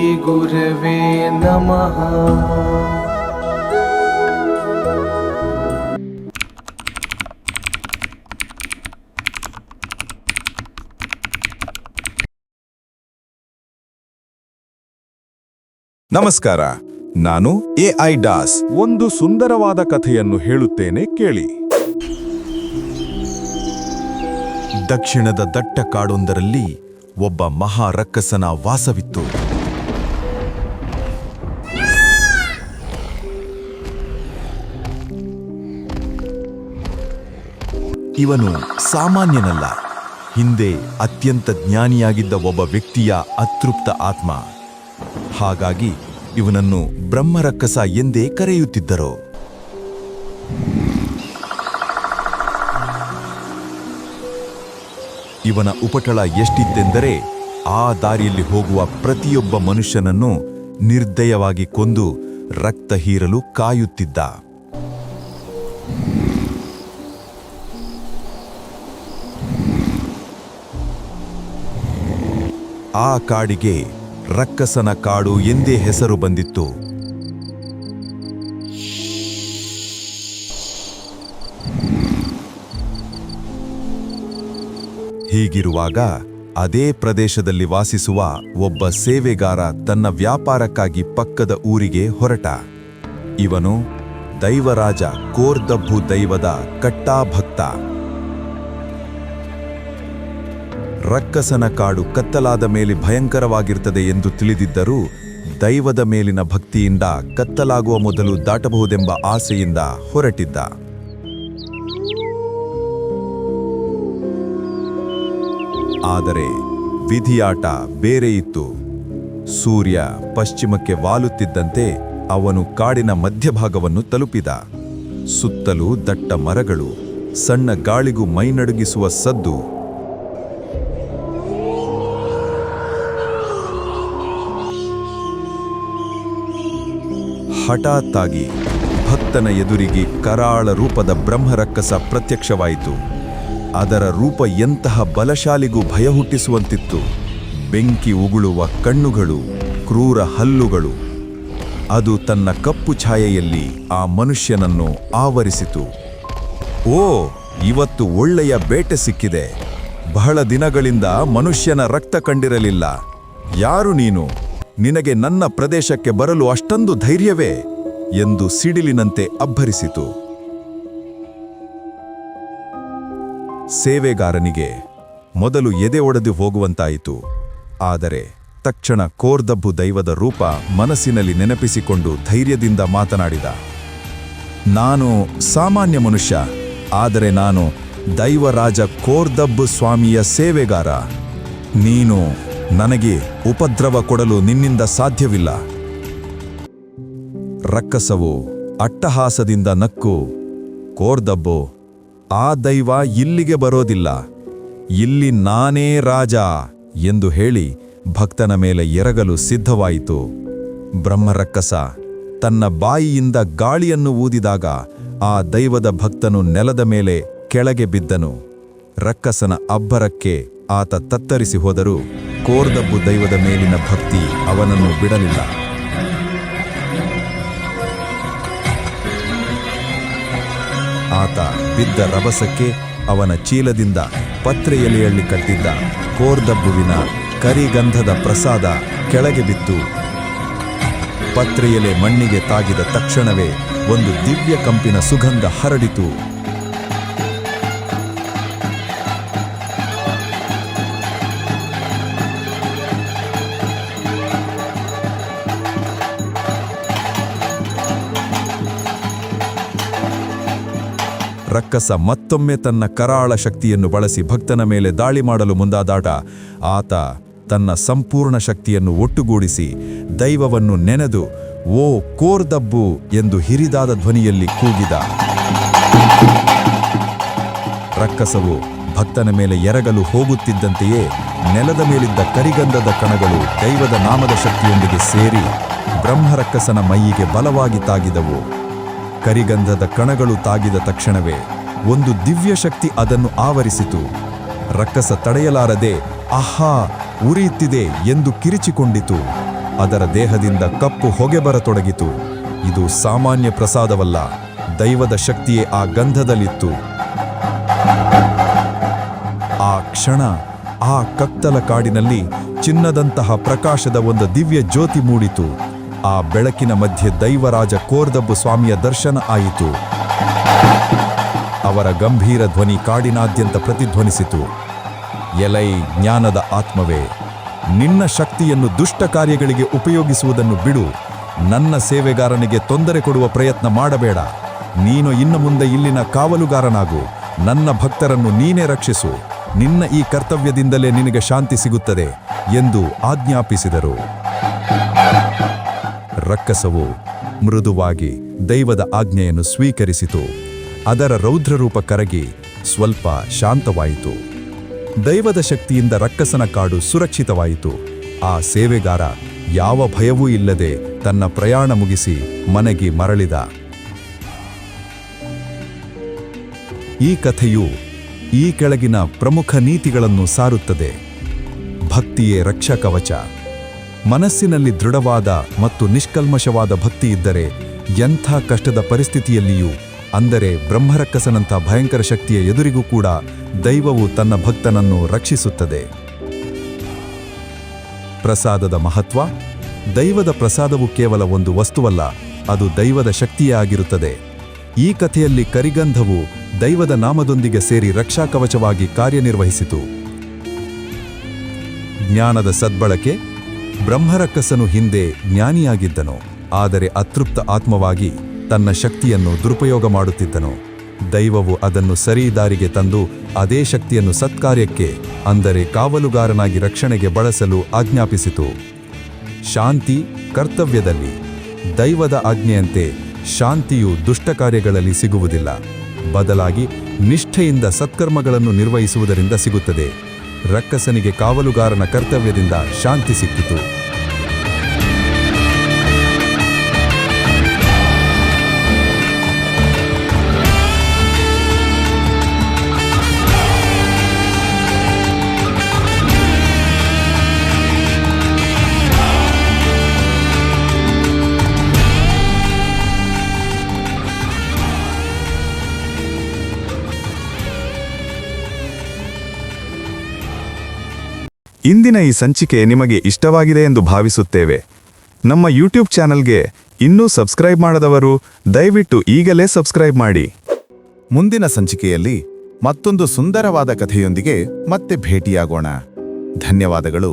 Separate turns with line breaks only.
श्रीगुरवे नमः
ನಮಸ್ಕಾರ ನಾನು ಎಐ ಡಾಸ್
ಒಂದು ಸುಂದರವಾದ ಕಥೆಯನ್ನು ಹೇಳುತ್ತೇನೆ ಕೇಳಿ
ದಕ್ಷಿಣದ ದಟ್ಟ ಕಾಡೊಂದರಲ್ಲಿ ಒಬ್ಬ ಮಹಾರಕ್ಕಸನ ವಾಸವಿತ್ತು ಇವನು ಸಾಮಾನ್ಯನಲ್ಲ. ಹಿಂದೆ ಅತ್ಯಂತ ಜ್ಞಾನಿಯಾಗಿದ್ದ ಒಬ್ಬ ವ್ಯಕ್ತಿಯ ಅತೃಪ್ತ ಆತ್ಮ. ಹಾಗಾಗಿ ಇವನನ್ನು ಬ್ರಹ್ಮರಕ್ಕಸ ಎಂದೇ ಕರೆಯುತ್ತಿದ್ದರು. ಇವನ ಉಪಟಳ ಎಷ್ಟಿತ್ತೆಂದರೆ ಆ ದಾರಿಯಲ್ಲಿ ಹೋಗುವ ಪ್ರತಿಯೊಬ್ಬ ಮನುಷ್ಯನನ್ನು ನಿರ್ದಯವಾಗಿ ಕೊಂದು ರಕ್ತ ಹೀರಲು ಕಾಯುತ್ತಿದ್ದ. ಆ ಕಾಡಿಗೆ ರಕ್ಕಸನ ಕಾಡು ಎಂದೇ ಹೆಸರು ಬಂದಿತ್ತು. ಹೀಗಿರುವಾಗ ಅದೇ ಪ್ರದೇಶದಲ್ಲಿ ವಾಸಿಸುವ ಒಬ್ಬ ಸೇವೆಗಾರ ತನ್ನ ವ್ಯಾಪಾರಕ್ಕಾಗಿ ಪಕ್ಕದ ಊರಿಗೆ ಹೊರಟ. ಇವನು ದೈವರಾಜ ಕೋರ್ದಬ್ಬು ದೈವದ ಕಟ್ಟಾಭಕ್ತ. ರಕ್ಕಸನ ಕಾಡು ಕತ್ತಲಾದ ಮೇಲೆ ಭಯಂಕರವಾಗಿರ್ತದೆ ಎಂದು ತಿಳಿದಿದ್ದರೂ ದೈವದ ಮೇಲಿನ ಭಕ್ತಿಯಿಂದ ಕತ್ತಲಾಗುವ ಮೊದಲು ದಾಟಬಹುದೆಂಬ ಆಸೆಯಿಂದ ಹೊರಟಿದ್ದ. ಆದರೆ ವಿಧಿಯಾಟ ಬೇರೆ ಇತ್ತು. ಸೂರ್ಯ ಪಶ್ಚಿಮಕ್ಕೆ ವಾಲುತ್ತಿದ್ದಂತೆ ಅವನು ಕಾಡಿನ ಮಧ್ಯಭಾಗವನ್ನು ತಲುಪಿದ. ಸುತ್ತಲೂ ದಟ್ಟ ಮರಗಳು, ಸಣ್ಣ ಗಾಳಿಗೂ ಮೈನಡುಗಿಸುವ ಸದ್ದು ಹಠಾತ್ತಾಗಿ ಭಕ್ತನ ಎದುರಿಗೆ ಕರಾಳ ರೂಪದ ಬ್ರಹ್ಮರಕ್ಕಸ ಪ್ರತ್ಯಕ್ಷವಾಯಿತು. ಅದರ ರೂಪ ಎಂತಹ ಬಲಶಾಲಿಗೂ ಭಯ ಹುಟ್ಟಿಸುವಂತಿತ್ತು ಬೆಂಕಿ ಉಗುಳುವ ಕಣ್ಣುಗಳು, ಕ್ರೂರ ಹಲ್ಲುಗಳು. ಅದು ತನ್ನ ಕಪ್ಪು ಛಾಯೆಯಲ್ಲಿ ಆ ಮನುಷ್ಯನನ್ನು ಆವರಿಸಿತು. ಓ, ಇವತ್ತು ಒಳ್ಳೆಯ ಬೇಟೆ ಸಿಕ್ಕಿದೆ. ಬಹಳ ದಿನಗಳಿಂದ ಮನುಷ್ಯನ ರಕ್ತ ಕಂಡಿರಲಿಲ್ಲ. ಯಾರು ನೀನು? ನಿನಗೆ ನನ್ನ ಪ್ರದೇಶಕ್ಕೆ ಬರಲು ಅಷ್ಟೊಂದು ಧೈರ್ಯವೇ ಎಂದು ಸಿಡಿಲಿನಂತೆ ಅಬ್ಬರಿಸಿತು. ಸೇವೆಗಾರನಿಗೆ ಮೊದಲು ಎದೆ ಒಡೆದು ಹೋಗುವಂತಾಯಿತು. ಆದರೆ ತಕ್ಷಣ ಕೋರ್ದಬ್ಬು ದೈವದ ರೂಪ ಮನಸ್ಸಿನಲ್ಲಿ ನೆನಪಿಸಿಕೊಂಡು ಧೈರ್ಯದಿಂದ ಮಾತನಾಡಿದ, ನಾನು ಸಾಮಾನ್ಯ ಮನುಷ್ಯ, ಆದರೆ ನಾನು ದೈವರಾಜ ಕೋರ್ದಬ್ಬು ಸ್ವಾಮಿಯ ಸೇವೆಗಾರ. ನೀನು ನನಗೆ ಉಪದ್ರವ ಕೊಡಲು ನಿನ್ನಿಂದ ಸಾಧ್ಯವಿಲ್ಲ. ರಕ್ಕಸವು, ಅಟ್ಟಹಾಸದಿಂದ ನಕ್ಕು, ಕೋರ್ದಬ್ಬು, ಆ ದೈವ ಇಲ್ಲಿಗೆ ಬರೋದಿಲ್ಲ. ಇಲ್ಲಿ ನಾನೇ ರಾಜ ಎಂದು ಹೇಳಿ ಭಕ್ತನ ಮೇಲೆ ಎರಗಲು ಸಿದ್ಧವಾಯಿತು. ಬ್ರಹ್ಮರಕ್ಕಸ ತನ್ನ ಬಾಯಿಯಿಂದ ಗಾಳಿಯನ್ನು ಊದಿದಾಗ ಆ ದೈವದ ಭಕ್ತನು ನೆಲದ ಮೇಲೆ ಕೆಳಗೆ ಬಿದ್ದನು. ರಕ್ಕಸನ ಅಬ್ಬರಕ್ಕೆ ಆತ ತತ್ತರಿಸಿ ಹೋದರೂ. ಕೋರ್ದಬ್ಬು ದೈವದ ಮೇಲಿನ ಭಕ್ತಿ ಅವನನ್ನು ಬಿಡಲಿಲ್ಲ. ಆತ ಬಿದ್ದ ರಭಸಕ್ಕೆ ಅವನ ಚೀಲದಿಂದ ಪತ್ರೆ ಎಲೆಯಲ್ಲಿ ಕಟ್ಟಿದ್ದ ಕೋರ್ದಬ್ಬುವಿನ ಕರಿಗಂಧದ ಪ್ರಸಾದ ಕೆಳಗೆ ಬಿತ್ತು. ಪತ್ರೆಯಲೆ ಮಣ್ಣಿಗೆ ತಾಗಿದ ತಕ್ಷಣವೇ ಒಂದು ದಿವ್ಯ ಕಂಪಿನ ಸುಗಂಧ ಹರಡಿತು. ರಕ್ಕಸ ಮತ್ತೊಮ್ಮೆ ತನ್ನ ಕರಾಳ ಶಕ್ತಿಯನ್ನು ಬಳಸಿ ಭಕ್ತನ ಮೇಲೆ ದಾಳಿ ಮಾಡಲು ಮುಂದಾದಾಟ, ಆತ ತನ್ನ ಸಂಪೂರ್ಣ ಶಕ್ತಿಯನ್ನು ಒಟ್ಟುಗೂಡಿಸಿ ದೈವವನ್ನು ನೆನೆದು, ಓ ಕೋರ್ದಬ್ಬು ಎಂದು ಹಿರಿದಾದ ಧ್ವನಿಯಲ್ಲಿ ಕೂಗಿದ. ರಕ್ಕಸವು ಭಕ್ತನ ಮೇಲೆ ಎರಗಲು ಹೋಗುತ್ತಿದ್ದಂತೆಯೇ ನೆಲದ ಮೇಲಿದ್ದ ಕರಿಗಂಧದ ಕಣಗಳು ದೈವದ ನಾಮದ ಶಕ್ತಿಯೊಂದಿಗೆ ಸೇರಿ ಬ್ರಹ್ಮರಕ್ಕಸನ ಮೈಯಿಗೆ ಬಲವಾಗಿ ತಾಗಿದವು. ಕರಿಗಂಧದ ಕಣಗಳು ತಾಗಿದ ತಕ್ಷಣವೇ ಒಂದು ದಿವ್ಯ ಶಕ್ತಿ ಅದನ್ನು ಆವರಿಸಿತು. ರಕ್ಕಸ ತಡೆಯಲಾರದೆ, ಆಹಾ, ಉರಿಯುತ್ತಿದೆ ಎಂದು ಕಿರಿಚಿಕೊಂಡಿತು. ಅದರ ದೇಹದಿಂದ ಕಪ್ಪು ಹೊಗೆ ಬರತೊಡಗಿತು. ಇದು ಸಾಮಾನ್ಯ ಪ್ರಸಾದವಲ್ಲ, ದೈವದ ಶಕ್ತಿಯೇ ಆ ಗಂಧದಲ್ಲಿತ್ತು. ಆ ಕ್ಷಣ, ಆ ಕತ್ತಲ ಕಾಡಿನಲ್ಲಿ ಚಿನ್ನದಂತಹ ಪ್ರಕಾಶದ ಒಂದು ದಿವ್ಯ ಜ್ಯೋತಿ ಮೂಡಿತು. ಆ ಬೆಳಕಿನ ಮಧ್ಯೆ ದೈವರಾಜ ಕೋರ್ದಬ್ಬು ಸ್ವಾಮಿಯ ದರ್ಶನ ಆಯಿತು. ಅವರ ಗಂಭೀರ ಧ್ವನಿ ಕಾಡಿನಾದ್ಯಂತ ಪ್ರತಿಧ್ವನಿಸಿತು. ಎಲೈ ಜ್ಞಾನದ ಆತ್ಮವೇ, ನಿನ್ನ ಶಕ್ತಿಯನ್ನು ದುಷ್ಟ ಕಾರ್ಯಗಳಿಗೆ ಉಪಯೋಗಿಸುವುದನ್ನು ಬಿಡು. ನನ್ನ ಸೇವೆಗಾರನಿಗೆ ತೊಂದರೆ ಕೊಡುವ ಪ್ರಯತ್ನ ಮಾಡಬೇಡ. ನೀನು ಇನ್ನು ಮುಂದೆ ಇಲ್ಲಿನ ಕಾವಲುಗಾರನಾಗು. ನನ್ನ ಭಕ್ತರನ್ನು ನೀನೇ ರಕ್ಷಿಸು. ನಿನ್ನ ಈ ಕರ್ತವ್ಯದಿಂದಲೇ ನಿನಗೆ ಶಾಂತಿ ಸಿಗುತ್ತದೆ ಎಂದು ಆಜ್ಞಾಪಿಸಿದರು. ರಕ್ಕಸವು ಮೃದುವಾಗಿ ದೈವದ ಆಜ್ಞೆಯನ್ನು ಸ್ವೀಕರಿಸಿತು. ಅದರ ರೌದ್ರರೂಪ ಕರಗಿ ಸ್ವಲ್ಪ ಶಾಂತವಾಯಿತು. ದೈವದ ಶಕ್ತಿಯಿಂದ ರಕ್ಕಸನ ಕಾಡು ಸುರಕ್ಷಿತವಾಯಿತು. ಆ ಸೇವೆಗಾರ ಯಾವ ಭಯವೂ ಇಲ್ಲದೆ ತನ್ನ ಪ್ರಯಾಣ ಮುಗಿಸಿ ಮನೆಗೆ ಮರಳಿದ. ಈ ಕಥೆಯು ಈ ಕೆಳಗಿನ ಪ್ರಮುಖ ನೀತಿಗಳನ್ನು ಸಾರುತ್ತದೆ. ಭಕ್ತಿಯೇ ರಕ್ಷಕವಚ. ಮನಸ್ಸಿನಲ್ಲಿ ದೃಢವಾದ ಮತ್ತು ನಿಷ್ಕಲ್ಮಶವಾದ ಭಕ್ತಿ ಇದ್ದರೆ ಎಂಥ ಕಷ್ಟದ ಪರಿಸ್ಥಿತಿಯಲ್ಲಿಯೂ, ಅಂದರೆ ಬ್ರಹ್ಮರಕ್ಕಸನಂಥ ಭಯಂಕರ ಶಕ್ತಿಯ ಎದುರಿಗೂ ಕೂಡ ದೈವವು ತನ್ನ ಭಕ್ತನನ್ನು ರಕ್ಷಿಸುತ್ತದೆ. ಪ್ರಸಾದದ ಮಹತ್ವ, ದೈವದ ಪ್ರಸಾದವು ಕೇವಲ ಒಂದು ವಸ್ತುವಲ್ಲ, ಅದು ದೈವದ ಶಕ್ತಿಯೇ ಆಗಿರುತ್ತದೆ. ಈ ಕಥೆಯಲ್ಲಿ ಕರಿಗಂಧವು ದೈವದ ನಾಮದೊಂದಿಗೆ ಸೇರಿ ರಕ್ಷಾಕವಚವಾಗಿ ಕಾರ್ಯನಿರ್ವಹಿಸಿತು. ಜ್ಞಾನದ ಸದ್ಬಳಕೆ ಬ್ರಹ್ಮರಕ್ಕಸನು ಹಿಂದೆ ಜ್ಞಾನಿಯಾಗಿದ್ದನು, ಆದರೆ ಅತೃಪ್ತ ಆತ್ಮವಾಗಿ ತನ್ನ ಶಕ್ತಿಯನ್ನು ದುರುಪಯೋಗ ಮಾಡುತ್ತಿದ್ದನು. ದೈವವು ಅದನ್ನು ಸರಿ ದಾರಿಗೆ ತಂದು ಅದೇ ಶಕ್ತಿಯನ್ನು ಸತ್ಕಾರ್ಯಕ್ಕೆ, ಅಂದರೆ ಕಾವಲುಗಾರನಾಗಿ ರಕ್ಷಣೆಗೆ ಬಳಸಲು ಆಜ್ಞಾಪಿಸಿತು. ಶಾಂತಿ ಕರ್ತವ್ಯದಲ್ಲಿ, ದೈವದ ಆಜ್ಞೆಯಂತೆ ಶಾಂತಿಯು ದುಷ್ಟ ಕಾರ್ಯಗಳಲ್ಲಿ ಸಿಗುವುದಿಲ್ಲ. ಬದಲಾಗಿ ನಿಷ್ಠೆಯಿಂದ ಸತ್ಕರ್ಮಗಳನ್ನು ನಿರ್ವಹಿಸುವುದರಿಂದ ಸಿಗುತ್ತದೆ. ರಕ್ಕಸನಿಗೆ ಕಾವಲುಗಾರನ ಕರ್ತವ್ಯದಿಂದ ಶಾಂತಿ ಸಿಕ್ಕಿತು.
ಇಂದಿನ ಈ ಸಂಚಿಕೆ ನಿಮಗೆ ಇಷ್ಟವಾಗಿದೆ ಎಂದು ಭಾವಿಸುತ್ತೇವೆ. ನಮ್ಮ ಯೂಟ್ಯೂಬ್ ಚಾನಲ್ಗೆ ಇನ್ನೂ ಸಬ್ಸ್ಕ್ರೈಬ್ ಮಾಡದವರು ದಯವಿಟ್ಟು ಈಗಲೇ ಸಬ್ಸ್ಕ್ರೈಬ್ ಮಾಡಿ.
ಮುಂದಿನ ಸಂಚಿಕೆಯಲ್ಲಿ ಮತ್ತೊಂದು ಸುಂದರವಾದ ಕಥೆಯೊಂದಿಗೆ ಮತ್ತೆ ಭೇಟಿಯಾಗೋಣ. ಧನ್ಯವಾದಗಳು.